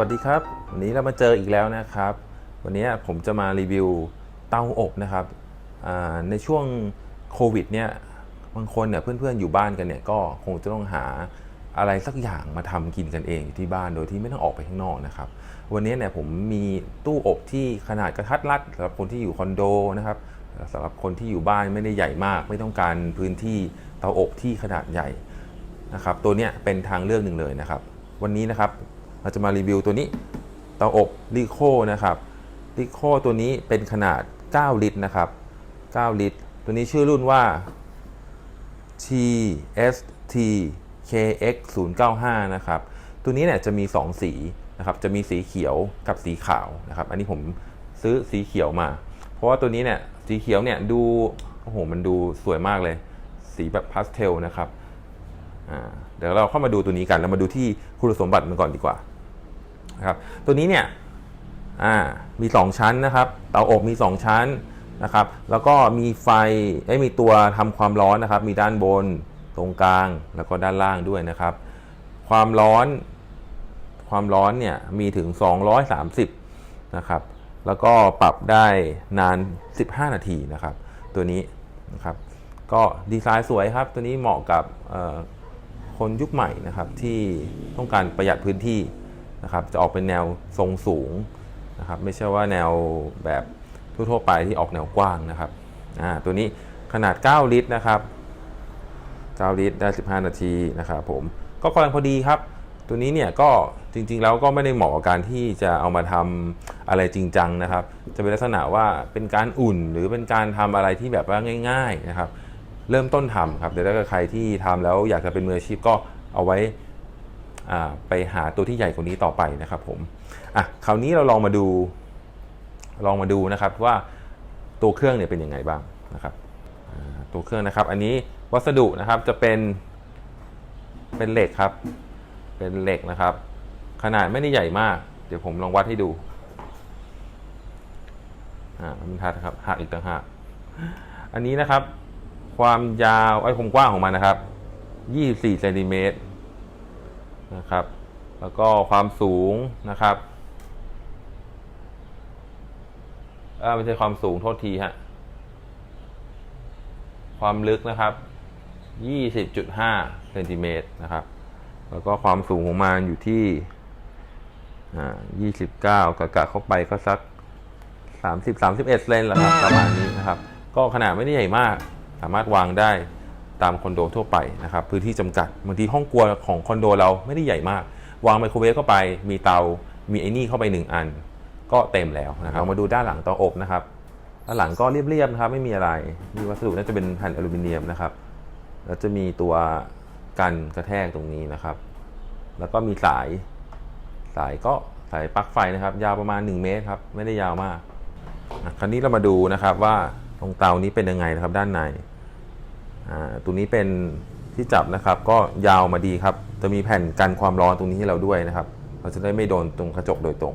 สวัสดีครับวันนี้เรามาเจออีกแล้วนะครับ วันนี้ผมจะมารีวิวเตาอบนะครับในช่วงโควิดเนี่ยบางคนเนี่ยเพื่อนๆอยู่บ้านกันเนี่ยก็คงจะต้องหาอะไรสักอย่างมาทำกินกันเองอยู่ที่บ้านโดยที่ไม่ต้องออกไปข้างนอกนะครับ วันนี้เนี่ยผมมีตู้อบที่ขนาดกระทัดรัดสำหรับคนที่อยู่คอนโดนะครับสำหรับคนที่อยู่บ้านไม่ได้ใหญ่มาก ไม่ต้องการพื้นที่เตาอบที่ขนาดใหญ่นะครับ ตัวเนี้ยเป็นทางเลือกหนึ่งเลยนะครับ วันนี้นะครับ เราจะมารีวิวตัวนี้เตาอบลิโคนะครับลิโคตัวนี้เป็นขนาด 9 ลิตรนะครับ 9 ลิตร ตัวนี้ชื่อรุ่นว่า TST KX 095นะครับ ตัวนี้เนี่ยจะมี 2 สีนะครับ จะมีสีเขียวกับสีขาวนะครับ อันนี้ผมซื้อสีเขียวมา เพราะว่าตัวนี้เนี่ยสีเขียวเนี่ยดู โอ้โห มันดูสวยมากเลย สีแบบพาสเทลนะครับ เดี๋ยวเราเข้ามาดูตัวนี้กันเรามาดูที่คุณสมบัติมันก่อนดีกว่านะครับตัวนี้เนี่ยมี 2 ชั้นนะครับ เตาอบมี 2 ชั้นนะครับ แล้วก็มีไฟไอ้มีตัวทำความร้อนนะครับ มีด้านบนตรงกลางแล้วก็ด้านล่างด้วยนะครับ ความร้อนความร้อนเนี่ยมีถึง 230 นะครับ แล้วก็ปรับได้นาน 15 นาทีนะครับ ตัวนี้นะครับ ก็ดีไซน์สวยครับ ตัวนี้เหมาะกับ คนยุคใหม่นะครับที่ต้องการประหยัดพื้นที่นะครับจะออกเป็นแนวทรงสูงนะครับไม่ใช่ว่าแนวแบบทั่วๆไปที่ออกแนวกว้างนะครับอ่าตัวนี้ขนาด 9 ลิตรนะครับ9ลิตรได้ 15 นาทีนะครับผมก็กำลังพอดีครับ ตัวนี้เนี่ยก็จริงๆแล้วก็ไม่ได้เหมาะกับการที่จะเอามาทำอะไรจริงจังนะครับ จะเป็นลักษณะว่าเป็นการอุ่นหรือเป็นการทำอะไรที่แบบว่าง่าย ๆนะครับ เริ่มต้นทำครับเดี๋ยวถ้าใครที่ทำแล้วอยากจะเป็นมืออาชีพก็เอาไว้ไปหาตัวที่ใหญ่กว่านี้ต่อไปนะครับผมอะคราวนี้เราลองมาดู ลองมาดูนะครับว่าตัวเครื่องเนี่ยเป็นยังไงบ้างนะครับตัวเครื่องนะครับ อันนี้วัสดุนะครับจะเป็นเป็นเหล็กครับ เป็นเหล็กนะครับ ขนาดไม่ได้ใหญ่มาก เดี๋ยวผมลองวัดให้ดูอ่ามันทัดครับหักอีกต่างหากอันนี้นะครับ ความยาวไอ้ความกว้างของมันนะครับ 24เซนติเมตรนะครับ แล้วก็ความสูงนะครับอไม่ใช่ความสูงโทษทีฮะ ความลึกนะครับ 20.5เซนติเมตรนะครับ แล้วก็ความสูงของมันอยู่ที่อ่า29กะกะเข้าไปก็สัก30 31เซนแหละครับประมาณนี้นะครับ ก็ขนาดไม่ได้ใหญ่มาก สามารถวางได้ตามคอนโดทั่วไปนะครับพื้นที่จำกัดบางทีห้องครัวของคอนโดเราไม่ได้ใหญ่มาก วางไมโครเวฟเข้าไป มีเตา มีไอ้นี่เข้าไปหนึ่งอัน ก็เต็มแล้วนะครับมาดูด้านหลังเตาอบนะครับด้านหลังก็เรียบๆนะครับไม่มีอะไร มีวัสดุน่าจะเป็นแผ่นอลูมิเนียมนะครับ แล้วจะมีตัวกันกระแทกตรงนี้นะครับ แล้วก็มีสายสายก็สายปลั๊กไฟนะครับ ยาวประมาณ 1 เมตรครับไม่ได้ยาวมากคราวนี้เรามาดูนะครับว่า ตรงเตานี้เป็นยังไงนะครับด้านในอ่าตัวนี้เป็นที่จับนะครับ ก็ยาวมาดีครับ จะมีแผ่นกันความร้อนตรงนี้ให้เราด้วยนะครับ เราจะได้ไม่โดนตรงกระจกโดยตรง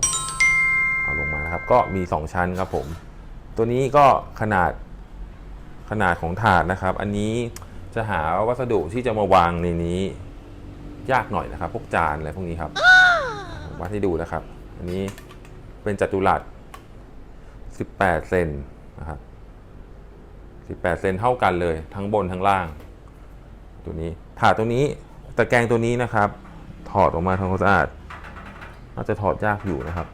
เอาลงมานะครับ ก็มี 2 ชั้นครับผม ตัวนี้ก็ขนาดขนาดของถาดนะครับ อันนี้จะหาวัสดุที่จะมาวางในนี้ ยากหน่อยนะครับ พวกจานอะไรพวกนี้ครับวัดให้ดูนะครับ อันนี้เป็นจัตุรัส 18 เซนนะครับ 18 เซนเท่ากันเลย ทั้งบนทั้งล่าง ตัวนี้ถาดตัวนี้ตะแกรงตัวนี้นะครับ ถอดออกมาทำความสะอาดน่าจะถอดยากอยู่นะครับ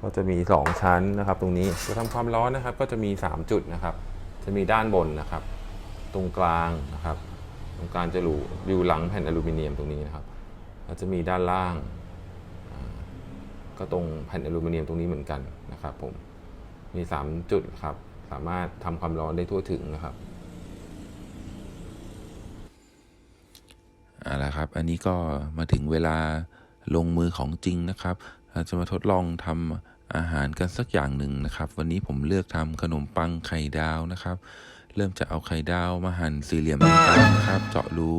ก็จะมี 2 ชั้นนะครับ ตรงนี้จะทำความร้อนนะครับ ก็จะมี 3 จุดนะครับ จะมีด้านบนนะครับ ตรงกลางนะครับ ตรงกลางจะรูอยู่หลังแผ่นอลูมิเนียมตรงนี้นะครับแล้วจะมีด้านล่าง ก็ตรงแผ่นอลูมิเนียมตรงนี้เหมือนกันนะครับผม มี 3 จุดครับ สามารถทำความร้อนได้ทั่วถึงนะครับเอาละครับ อันนี้ก็มาถึงเวลาลงมือของจริงนะครับเราจะมาทดลองทำอาหารกันสักอย่างหนึ่งนะครับ วันนี้ผมเลือกทำขนมปังไข่ดาวนะครับ เริ่มจะเอาไข่ดาวมาหั่นสี่เหลี่ยมกลางนะครับ เจาะรู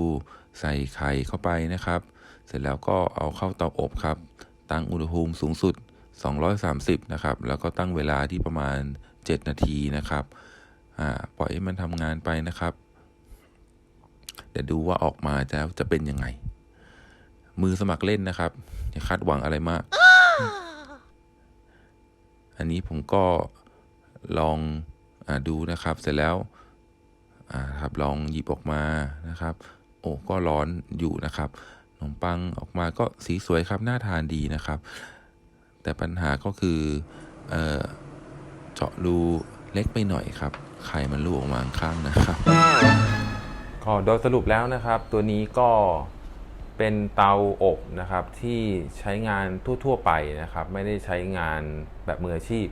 ใส่ไข่เข้าไปนะครับ เสร็จแล้วก็เอาเข้าเตาอบครับ ตั้งอุณหภูมิสูงสุด 230 นะครับ แล้วก็ตั้งเวลาที่ประมาณ 7 นาทีนะครับ อ่า ปล่อยให้มันทำงานไปนะครับ เดี๋ยวดูว่าออกมาจะจะเป็นยังไง มือสมัครเล่นนะครับอย่าคาดหวังอะไรมาก อันนี้ผมก็ลองอาดูนะครับ เสร็จแล้ว อ่าครับ ลองหยิบออกมานะครับ โอ้ก็ร้อนอยู่นะครับขนมปังออกมาก็สีสวยครับ น่าทานดีนะครับ แต่ปัญหาก็คือเออเจาะรูเล็กไปหน่อยครับไข่มันรั่วออกมาข้างนะครับก็โดยสรุปแล้วนะครับ ตัวนี้ก็เป็นเตาอบนะครับที่ใช้งานทั่ว ๆ ไปนะครับ ไม่ได้ใช้งานแบบมืออาชีพ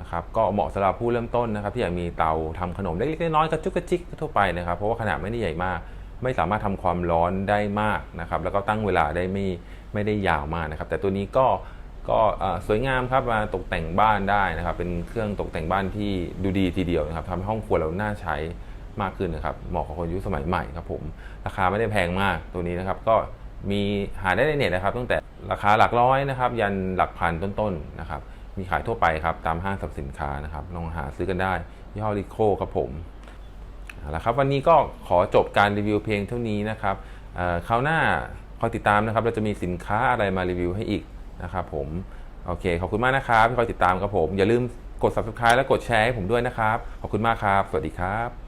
นะครับ ก็เหมาะสำหรับผู้เริ่มต้นนะครับ ที่อยากมีเตาทำขนมเล็กๆน้อยๆกระจุกกระจิกทั่วไปนะครับ เพราะว่าขนาดไม่ได้ใหญ่มาก ไม่สามารถทำความร้อนได้มากนะครับ แล้วก็ตั้งเวลาได้ไม่ไม่ได้ยาวมากนะครับ แต่ตัวนี้ก็ ก็สวยงามครับมาตกแต่งบ้านได้นะครับ เป็นเครื่องตกแต่งบ้านที่ดูดีทีเดียวนะครับทำให้ห้องครัวเราน่าใช้มากขึ้นนะครับเหมาะกับคนยุคสมัยใหม่ครับผมราคาไม่ได้แพงมากตัวนี้นะครับ ก็มีหาได้ในเน็ตนะครับ ตั้งแต่ราคาหลักร้อยนะครับ ยันหลักพันต้นๆนนะครับ มีขายทั่วไปครับตามห้างสรรพสินค้านะครับลองหาซื้อกันได้ยี่ห้อริโคครับผมเอาละครับวันนี้ก็ขอจบการรีวิวเพียงเท่านี้นะครับคราวหน้าคอยติดตามนะครับ เราจะมีสินค้าอะไรมารีวิวให้อีก นะครับผม โอเค ขอบคุณมากนะครับที่คอยติดตามครับผม อย่าลืมกด subscribe และกดแชร์ให้ผมด้วยนะครับ ขอบคุณมากครับ สวัสดีครับ